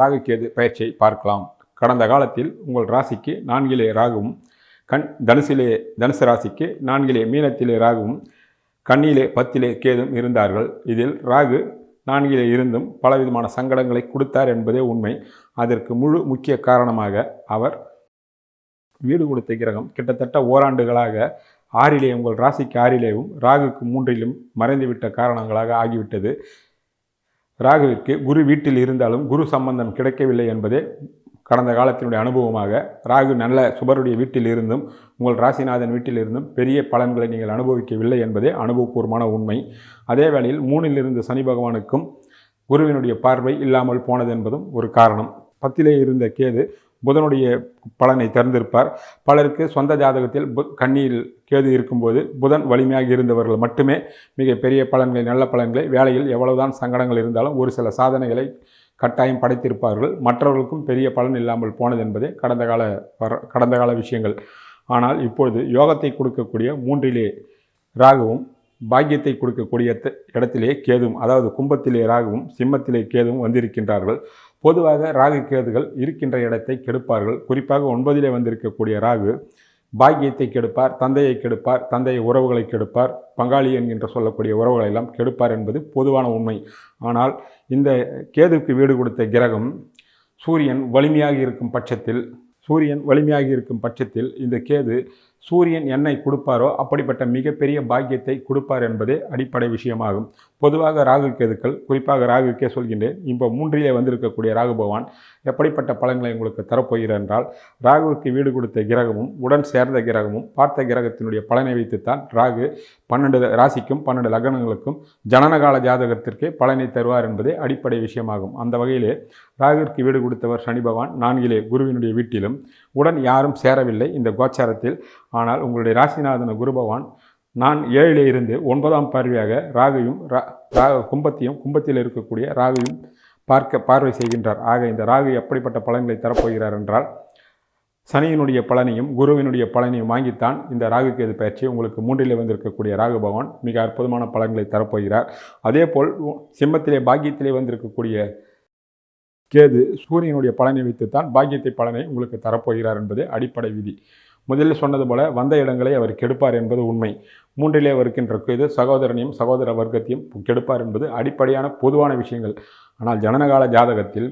ராகு கேது பயிற்சியை பார்க்கலாம். கடந்த காலத்தில் உங்கள் ராசிக்கு நான்கிலே ராகுவும் கண் தனுசிலே தனுசு ராசிக்கு நான்கிலே மீனத்திலே ராகுவும் கண்ணிலே பத்திலே கேதும் இருந்தார்கள். இதில் ராகு நான்கிலே இருந்தும் பலவிதமான சங்கடங்களை கொடுத்தார் என்பதே உண்மை. அதற்கு முழு முக்கிய காரணமாக அவர் வீடு கொடுத்த கிரகம் கிட்டத்தட்ட ஓராண்டுகளாக ஆறிலே உங்கள் ராசிக்கு ஆறிலேயும் ராகுக்கு மூன்றிலும் மறைந்துவிட்ட காரணங்களாக ஆகிவிட்டது. ராகுவிற்கு குரு வீட்டில் இருந்தாலும் குரு சம்பந்தம் கிடைக்கவில்லை என்பதே கடந்த காலத்தினுடைய அனுபவமாக. ராகு நல்ல சுபருடைய வீட்டில் இருந்தும் உங்கள் ராசிநாதன் வீட்டில் இருந்தும் பெரிய பலன்களை நீங்கள் அனுபவிக்கவில்லை என்பதே அனுபவபூர்வமான உண்மை. அதே வேளையில் மூணில் இருந்த சனி பகவானுக்கும் குருவினுடைய பார்வை இல்லாமல் போனது என்பதும் ஒரு காரணம். பத்திலே இருந்த கேது புதனுடைய பலனை திறந்திருப்பார் பலருக்கு சொந்த ஜாதகத்தில் பு கண்ணியில் கேது இருக்கும்போது புதன் வலிமையாக இருந்தவர்கள் மட்டுமே மிகப்பெரிய பலன்களை நல்ல பலன்களை வேலையில் எவ்வளவுதான் சங்கடங்கள் இருந்தாலும் ஒரு சில சாதனைகளை கட்டாயம் படைத்திருப்பார்கள். மற்றவர்களுக்கும் பெரிய பலன் இல்லாமல் போனது என்பதே கடந்த கால வர கடந்த கால விஷயங்கள். ஆனால் இப்பொழுது யோகத்தை கொடுக்கக்கூடிய மூன்றிலே ராகுவும் பாக்கியத்தை கொடுக்கக்கூடிய இடத்திலே கேதும் அதாவது கும்பத்திலே ராகுவும் சிம்மத்திலே கேதும் வந்திருக்கின்றார்கள். பொதுவாக ராகு கேதுகள் இருக்கின்ற இடத்தை கெடுப்பார்கள். குறிப்பாக ஒன்பதிலே வந்திருக்கக்கூடிய ராகு பாக்கியத்தை கெடுப்பார் தந்தையை கெடுப்பார் தந்தையை உறவுகளை கெடுப்பார் பங்காளி என்கின்ற சொல்லக்கூடிய உறவுகளை எல்லாம் கெடுப்பார் என்பது பொதுவான உண்மை. ஆனால் இந்த கேதுக்கு வீடு கொடுத்த கிரகம் சூரியன் வலிமையாக இருக்கும் பட்சத்தில் சூரியன் வலிமையாக இருக்கும் பட்சத்தில் இந்த கேது சூரியன் என்னை கொடுப்பாரோ அப்படிப்பட்ட மிகப்பெரிய பாக்கியத்தை கொடுப்பார் என்பதே அடிப்படை விஷயமாகும். பொதுவாக ராகு கேதுக்கள் குறிப்பாக ராகுக்கே சொல்கின்றேன் இப்போ மூன்றிலே வந்திருக்கக்கூடிய ராகு பகவான் எப்படிப்பட்ட பலன்களை உங்களுக்கு தரப்போகிறார் என்றால் ராகுவுக்கு வீடு கொடுத்த கிரகமும் உடன் சேர்ந்த கிரகமும் பார்த்த கிரகத்தினுடைய பலனை வைத்துத்தான் ராகு பன்னெண்டு ராசிக்கும் பன்னெண்டு லக்னங்களுக்கும் ஜனனகால ஜாதகத்திற்கே பலனை தருவார் என்பதே அடிப்படை விஷயமாகும். அந்த வகையிலே ராகுவிற்கு வீடு கொடுத்தவர் சனி பகவான் நான்கிலே குருவினுடைய வீட்டிலும் உடன் யாரும் சேரவில்லை இந்த கோச்சாரத்தில். ஆனால் உங்களுடைய ராசிநாதன குருபவான் நான் ஏழிலே இருந்து ஒன்பதாம் பார்வையாக ராகையும் ரா கும்பத்தையும் கும்பத்தில் இருக்கக்கூடிய ராகையும் பார்க்க பார்வை செய்கின்றார். ஆக இந்த ராகு எப்படிப்பட்ட பலன்களை தரப்போகிறார் என்றால் சனியினுடைய பலனையும் குருவினுடைய பலனையும் வாங்கித்தான் இந்த ராகு கேது பயிற்சி உங்களுக்கு மூன்றிலே வந்திருக்கக்கூடிய ராகு பகவான் மிக அற்புதமான பலன்களை தரப்போகிறார். அதேபோல் உ- சிம்மத்திலே பாக்கியத்திலே வந்திருக்கக்கூடிய கேது சூரியனுடைய பலனை வைத்துத்தான் பாக்கியத்தை பலனை உங்களுக்கு தரப்போகிறார் என்பது அடிப்படை விதி. முதலில் சொன்னது போல வந்த இடங்களை அவர் கெடுப்பார் என்பது உண்மை. மூன்றிலே வருகின்ற கேது சகோதரனையும் சகோதர வர்க்கத்தையும் கெடுப்பார் என்பது அடிப்படையான பொதுவான விஷயங்கள். ஆனால் ஜனனகால ஜாதகத்தில்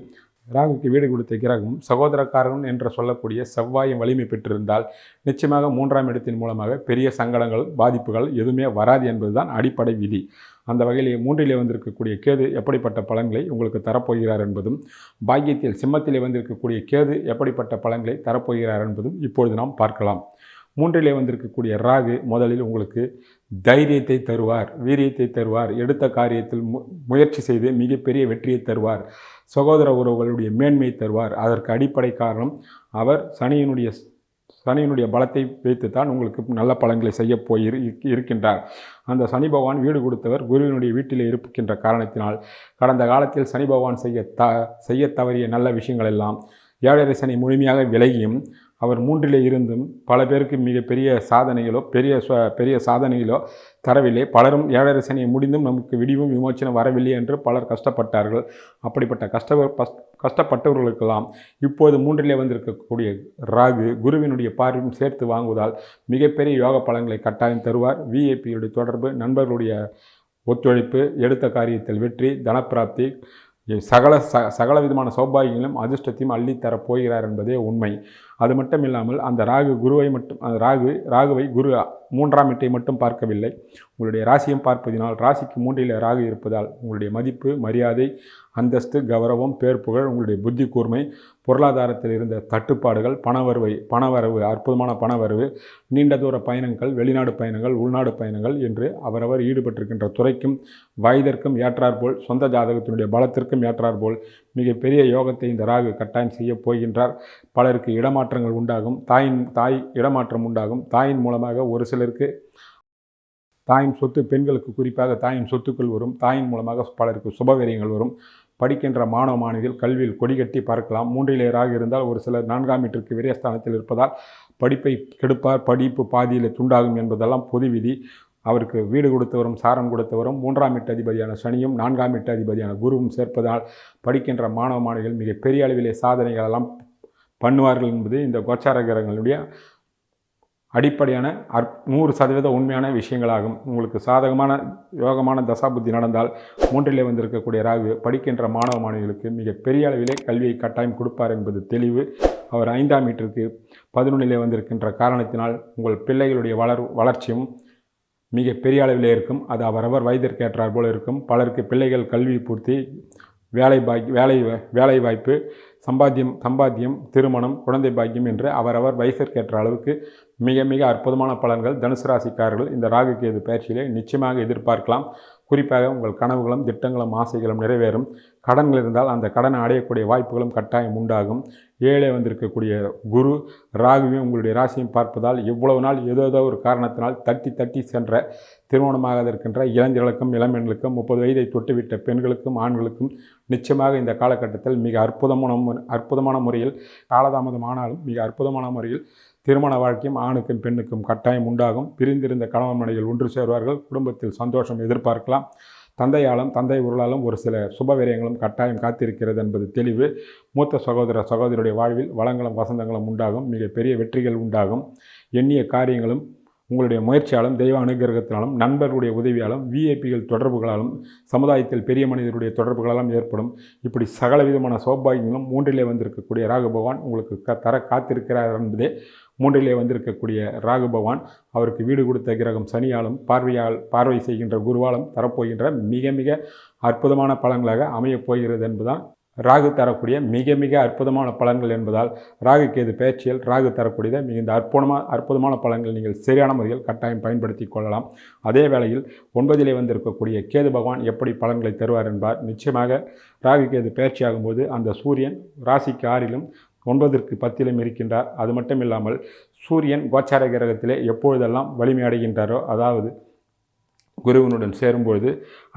ராகுக்கு வீடு கொடுத்த கிரகம் சகோதரக்காரன் என்று சொல்லக்கூடிய செவ்வாயும் வலிமை பெற்றிருந்தால் நிச்சயமாக மூன்றாம் இடத்தின் மூலமாக பெரிய சங்கடங்கள் பாதிப்புகள் எதுவுமே வராது என்பதுதான் அடிப்படை விதி. அந்த வகையில் மூன்றிலே வந்திருக்கக்கூடிய கேது எப்படிப்பட்ட பலன்களை உங்களுக்கு தரப்போகிறார் என்பதும் பாக்கியத்தில் சிம்மத்திலே வந்திருக்கக்கூடிய கேது எப்படிப்பட்ட பலன்களை தரப்போகிறார் என்பதும் இப்பொழுது நாம் பார்க்கலாம். மூன்றிலே வந்திருக்கக்கூடிய ராகு முதலில் உங்களுக்கு தைரியத்தை தருவார் வீரியத்தை தருவார் எடுத்த காரியத்தில் மு முயற்சி செய்து மிகப்பெரிய வெற்றியை தருவார் சகோதர உறவுகளுடைய மேன்மையை தருவார். அதற்கு அடிப்படை காரணம் அவர் சனியினுடைய சனியினுடைய பலத்தை வைத்துத்தான் உங்களுக்கு நல்ல பலன்களை செய்ய போய் இருக்கின்றார். அந்த சனி பகவான் வீடு கொடுத்தவர் குருவினுடைய வீட்டில் இருக்கின்ற காரணத்தினால் கடந்த காலத்தில் சனி பகவான் செய்ய த செய்ய தவறிய நல்ல விஷயங்கள் எல்லாம் ஏழரை சனி முழுமையாக விலகியும் அவர் மூன்றிலே இருந்தும் பல பேருக்கு மிகப்பெரிய சாதனைகளோ பெரிய பெரிய சாதனைகளோ தரவில்லை. பலரும் ஏழரை சனியை முடிந்தும் நமக்கு விடிவும் விமோச்சனம் வரவில்லை என்று பலர் கஷ்டப்பட்டார்கள். அப்படிப்பட்ட கஷ்ட கஷ்டப்பட்டவர்களுக்கெல்லாம் இப்போது மூன்றிலே வந்திருக்கக்கூடிய ராகு குருவினுடைய பார்வையும் சேர்த்து வாங்குவதால் மிகப்பெரிய யோக பலன்களை கட்டாயம் தருவார். விஐபியுடைய தொடர்பு நண்பர்களுடைய ஒத்துழைப்பு எடுத்த காரியத்தில் வெற்றி தனப்பிராப்தி சகல ச சகல விதமான சௌபாகியங்களும் அதிர்ஷ்டத்தையும் அள்ளித்தரப் போகிறார் என்பதே உண்மை. அது மட்டும் இல்லாமல் அந்த ராகு குருவை மட்டும் அந்த ராகு ராகுவை குரு மூன்றாம் வீட்டை மட்டும் பார்க்கவில்லை. உங்களுடைய ராசியும் பார்ப்பதினால் ராசிக்கு மூன்றில் ராகு இருப்பதால் உங்களுடைய மதிப்பு மரியாதை அந்தஸ்து கௌரவம் பேர் புகழ் உங்களுடைய புத்தி கூர்மை பொருளாதாரத்தில் இருந்த தட்டுப்பாடுகள் பணவரவை பணவரவு அற்புதமான பணவரவு நீண்ட தூர பயணங்கள் வெளிநாடு பயணங்கள் உள்நாடு பயணங்கள் என்று அவரவர் ஈடுபட்டிருக்கின்ற துறைக்கும் வயதிற்கும் ஏற்றாற்போல் சொந்த ஜாதகத்தினுடைய பலத்திற்கும் ஏற்றாற்போல் மிகப்பெரிய யோகத்தை இந்த ராகு கட்டாயம் செய்ய போகின்றார். பலருக்கு இடமாற்றங்கள் உண்டாகும். தாயின் தாய் இடமாற்றம் உண்டாகும். தாயின் மூலமாக ஒரு சிலருக்கு தாயின் சொத்து பெண்களுக்கு குறிப்பாக தாயின் சொத்துக்கள் வரும். தாயின் மூலமாக பலருக்கு சுபவீரியங்கள் வரும். படிக்கின்ற மாணவ மாணவிகள் கல்வியில் கொடிகட்டி பார்க்கலாம். மூன்றிலேயராக இருந்தால் ஒரு சிலர் நான்காம் மீட்டருக்கு விரயஸ்தானத்தில் இருப்பதால் படிப்பை கெடுப்பார். படிப்பு பாதியில் துண்டாகும் என்பதெல்லாம் பொது விதி அவருக்கு வீடு கொடுத்தவரும் சாரம் கொடுத்தவரும் மூன்றாம் எட்டு அதிபதியான சனியும் நான்காம் எட்டு அதிபதியான குருவும் சேர்ப்பதால் படிக்கின்ற மாணவ மாணவிகள் மிக பெரிய அளவிலே சாதனைகளெல்லாம் பண்ணுவார்கள் என்பது இந்த கோச்சார கிரகங்களுடைய அடிப்படையான அற் நூறு சதவீத உண்மையான விஷயங்களாகும். உங்களுக்கு சாதகமான யோகமான தசாபுத்தி நடந்தால் மூன்றிலே வந்திருக்கக்கூடிய ராகு படிக்கின்ற மாணவ மாணவிகளுக்கு மிக பெரிய அளவிலே கல்வியை கட்டாயம் கொடுப்பார் என்பது தெளிவு. அவர் ஐந்தாம் மீட்டருக்கு பதினொன்றிலே வந்திருக்கின்ற காரணத்தினால் உங்கள் பிள்ளைகளுடைய வளர் வளர்ச்சியும் மிக பெரிய அளவிலே இருக்கும். அது அவரவர் வயதிற்கேற்றார் போல இருக்கும். பலருக்கு பிள்ளைகள் கல்வி பூர்த்தி வேலை பாக்கி வேலை வேலை வாய்ப்பு சம்பாத்தியம் சம்பாத்தியம் திருமணம் குழந்தை பாக்கியம் என்று அவரவர் வயசிற்கேற்ற அளவுக்கு மிக மிக அற்புதமான பலன்கள் தனுசு ராசிக்காரர்கள் இந்த ராகு கேது பயிற்சியிலே நிச்சயமாக எதிர்பார்க்கலாம். குறிப்பாக உங்கள் கனவுகளும் திட்டங்களும் ஆசைகளும் நிறைவேறும். கடன்கள் இருந்தால் அந்த கடனை அடையக்கூடிய வாய்ப்புகளும் கட்டாயம் உண்டாகும். ஏழே வந்திருக்கக்கூடிய குரு ராகுவையும் உங்களுடைய ராசியும் பார்ப்பதால் இவ்வளவு நாள் ஏதோ ஏதோ ஒரு காரணத்தினால் தட்டி தட்டி சென்ற திருமணமாக இருக்கின்ற இளைஞர்களுக்கும் இளம்பெண்களுக்கும் முப்பது வயதை தொட்டுவிட்ட பெண்களுக்கும் ஆண்களுக்கும் நிச்சயமாக இந்த காலகட்டத்தில் மிக அற்புதமான அற்புதமான முறையில் காலதாமதம் ஆனாலும் மிக அற்புதமான முறையில் திருமண வாழ்க்கையும் ஆணுக்கும் பெண்ணுக்கும் கட்டாயம் உண்டாகும். பிரிந்திருந்த கணவன் மனைகள் ஒன்று சேர்வார்கள். குடும்பத்தில் சந்தோஷம் எதிர்பார்க்கலாம். தந்தையாலும் தந்தை உருளாலும் ஒரு சில சுபவிரயங்களும் கட்டாயம் காத்திருக்கிறது என்பது தெளிவு. மூத்த சகோதர சகோதரியுடைய வாழ்வில் வளங்களும் வசந்தங்களும் உண்டாகும். மிகப்பெரிய வெற்றிகள் உண்டாகும். எண்ணிய காரியங்களும் உங்களுடைய முயற்சியாலும் தெய்வ அனுகிரகத்தினாலும் நண்பர்களுடைய உதவியாலும் விஐபிகள் தொடர்புகளாலும் சமுதாயத்தில் பெரிய மனிதருடைய தொடர்புகளாலும் ஏற்படும். இப்படி சகல விதமான சௌபாகியங்களும் மூன்றிலே வந்திருக்கக்கூடிய ராகு பகவான் உங்களுக்கு க தர காத்திருக்கிறார் என்பதே மூன்றிலே வந்திருக்கக்கூடிய ராகு பகவான் அவருக்கு வீடு கொடுத்த கிரகம் சனியாலும் பார்வையால் பார்வை செய்கின்ற குருவாலும் தரப்போகின்ற மிக மிக அற்புதமான பலன்களாக அமையப் போகிறது என்பதுதான் ராகு தரக்கூடிய மிக மிக அற்புதமான பலன்கள் என்பதால் ராகு கேது பயிற்சியில் ராகு தரக்கூடியதை மிகுந்த அற்புதமாக அற்புதமான பலன்கள் நீங்கள் சரியான முறையில் கட்டாயம் பயன்படுத்தி கொள்ளலாம். அதே வேளையில் ஒன்பதிலே வந்திருக்கக்கூடிய கேது பகவான் எப்படி பலன்களை தருவார் என்பார். நிச்சயமாக ராகு கேது பயிற்சியாகும்போது அந்த சூரியன் ராசிக்கு ஆறிலும் ஒன்பதற்கு பத்திலும் இருக்கின்றார். அது மட்டும் இல்லாமல் சூரியன் கோச்சார கிரகத்திலே எப்பொழுதெல்லாம் வலிமையடைகின்றாரோ அதாவது குருவினுடன் சேரும்பொழுது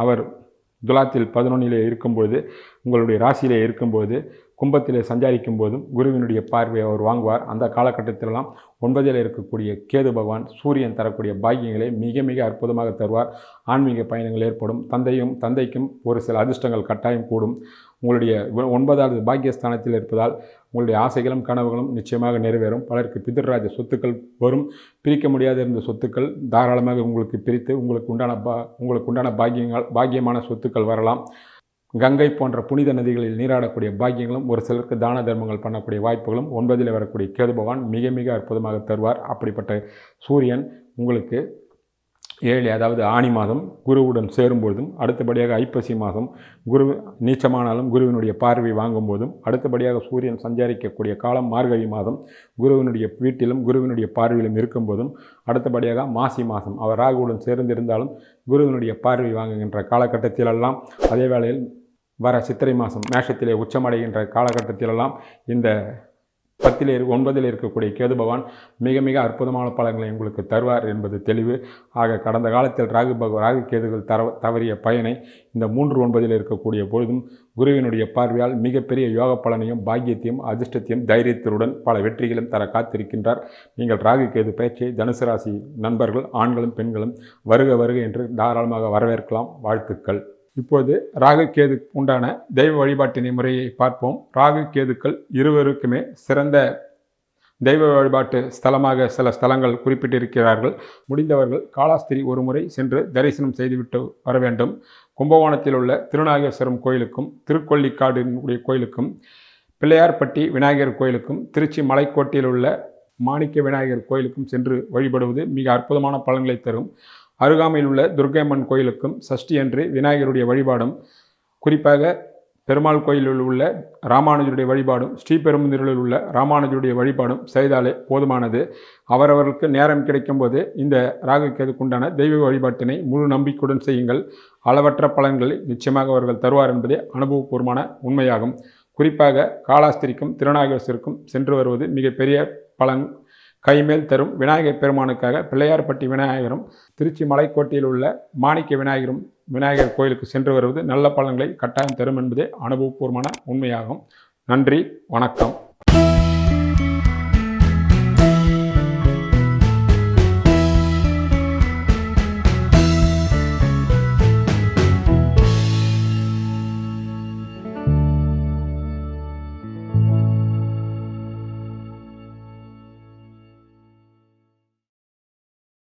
அவர் துலாத்தில் பதினொன்னிலே இருக்கும்பொழுது உங்களுடைய ராசியிலே இருக்கும்போது கும்பத்திலே சஞ்சாரிக்கும் போதும் குருவினுடைய பார்வையை அவர் வாங்குவார். அந்த காலகட்டத்திலெல்லாம் ஒன்பதில் இருக்கக்கூடிய கேது பகவான் சூரியன் தரக்கூடிய பாக்கியங்களை மிக மிக அற்புதமாக தருவார். ஆன்மீக பயணங்கள் ஏற்படும். தந்தையும் தந்தைக்கும் ஒரு சில அதிர்ஷ்டங்கள் கட்டாயம் கூடும். உங்களுடைய ஒன்பதாவது பாக்கியஸ்தானத்தில் இருப்பதால் உங்களுடைய ஆசைகளும் கனவுகளும் நிச்சயமாக நிறைவேறும். பலருக்கு பிதர்ராஜ சொத்துக்கள் வரும். பிரிக்க முடியாத இருந்த சொத்துக்கள் தாராளமாக உங்களுக்கு பிரித்து உங்களுக்கு உண்டான பா உங்களுக்கு உண்டான பாக்கியங்கள் பாக்கியமான சொத்துக்கள் வரலாம். கங்கை போன்ற புனித நதிகளில் நீராடக்கூடிய பாக்கியங்களும் ஒரு சிலருக்கு தான தர்மங்கள் பண்ணக்கூடிய வாய்ப்புகளும் ஒன்பதில் வரக்கூடிய கேது பகவான் மிக மிக அற்புதமாக தருவார். அப்படிப்பட்ட சூரியன் உங்களுக்கு ஏழு அதாவது ஆணி மாதம் குருவுடன் சேரும்பொழுதும் அடுத்தபடியாக ஐப்பசி மாதம் குரு நீச்சமானாலும் குருவினுடைய பார்வை வாங்கும்போதும் அடுத்தபடியாக சூரியன் சஞ்சாரிக்கக்கூடிய காலம் மார்கழி மாதம் குருவினுடைய வீட்டிலும் குருவினுடைய பார்வையிலும் இருக்கும்போதும் அடுத்தபடியாக மாசி மாதம் அவர் ராகுவுடன் சேர்ந்திருந்தாலும் குருவினுடைய பார்வை வாங்குகின்ற காலகட்டத்திலெல்லாம் அதே வேளையில் வர சித்திரை மாதம் மேஷத்திலே உச்சமடைகின்ற காலகட்டத்திலெல்லாம் இந்த பத்தில் இரு ஒன்பதில் இருக்கக்கூடிய கேது பகவான் மிக மிக அற்புதமான பலன்களை உங்களுக்கு தருவார் என்பது தெளிவு. ஆக கடந்த காலத்தில் ராகு பக ராகு கேதுகள் தர தவறிய பயனை இந்த மூன்று ஒன்பதில் இருக்கக்கூடிய பொழுதும் குருவினுடைய பார்வையால் மிகப்பெரிய யோக பலனையும் பாக்கியத்தையும் அதிர்ஷ்டத்தையும் தைரியத்தருடன் பல வெற்றிகளும் தர காத்திருக்கின்றார். நீங்கள் ராகு கேது பயிற்சியை தனுசு ராசி நண்பர்கள் ஆண்களும் பெண்களும் வருக வருக என்று தாராளமாக வரவேற்கலாம். வாழ்த்துக்கள். இப்போது ராகு கேதுக்கு உண்டான தெய்வ வழிபாட்டினை முறையை பார்ப்போம். ராகு கேதுக்கள் இருவருக்குமே சிறந்த தெய்வ வழிபாட்டு ஸ்தலமாக சில ஸ்தலங்கள் குறிப்பிட்டிருக்கிறார்கள். முடிந்தவர்கள் காலாஸ்திரி ஒரு முறை சென்று தரிசனம் செய்துவிட்டு வர வேண்டும். கும்பகோணத்தில் உள்ள திருநாகேஸ்வரம் கோயிலுக்கும் திருக்கொள்ளிக்காடினுடைய கோயிலுக்கும் பிள்ளையார்பட்டி விநாயகர் கோயிலுக்கும் திருச்சி மலைக்கோட்டையில் உள்ள மாணிக்க விநாயகர் கோயிலுக்கும் சென்று வழிபடுவது மிக அற்புதமான பலன்களை தரும். அருகாமையில் உள்ள துர்கையம்மன் கோயிலுக்கும் சஷ்டி அன்று விநாயகருடைய வழிபாடும் குறிப்பாக பெருமாள் கோயிலில் உள்ள ராமானுஜருடைய வழிபாடும் ஸ்ரீபெரும்புதூரில் உள்ள ராமானுஜருடைய வழிபாடும் செய்தாலே போதுமானது. அவரவர்களுக்கு நேரம் கிடைக்கும்போது இந்த ராகுக்கேதுக்குண்டான தெய்வ வழிபாட்டினை முழு நம்பிக்கையுடன் செய்யுங்கள். அளவற்ற பலன்களை நிச்சயமாக அவர்கள் தருவார் என்பதே அனுபவபூர்வமான உண்மையாகும். குறிப்பாக காலாஸ்திரிக்கும் திருநாகேஸ்வருக்கும் சென்று வருவது மிகப்பெரிய பலன் கைமேல் தரும் விநாயகர் பெருமானுக்காக பிள்ளையார்பட்டி விநாயகரும் திருச்சி மலைக்கோட்டையில் உள்ள மாணிக்க விநாயகரும் விநாயகர் கோயிலுக்கு சென்று வருவது நல்ல பலன்களை கட்டாயம் தரும் என்பதே அனுபவபூர்வமான உண்மையாகும். நன்றி வணக்கம்.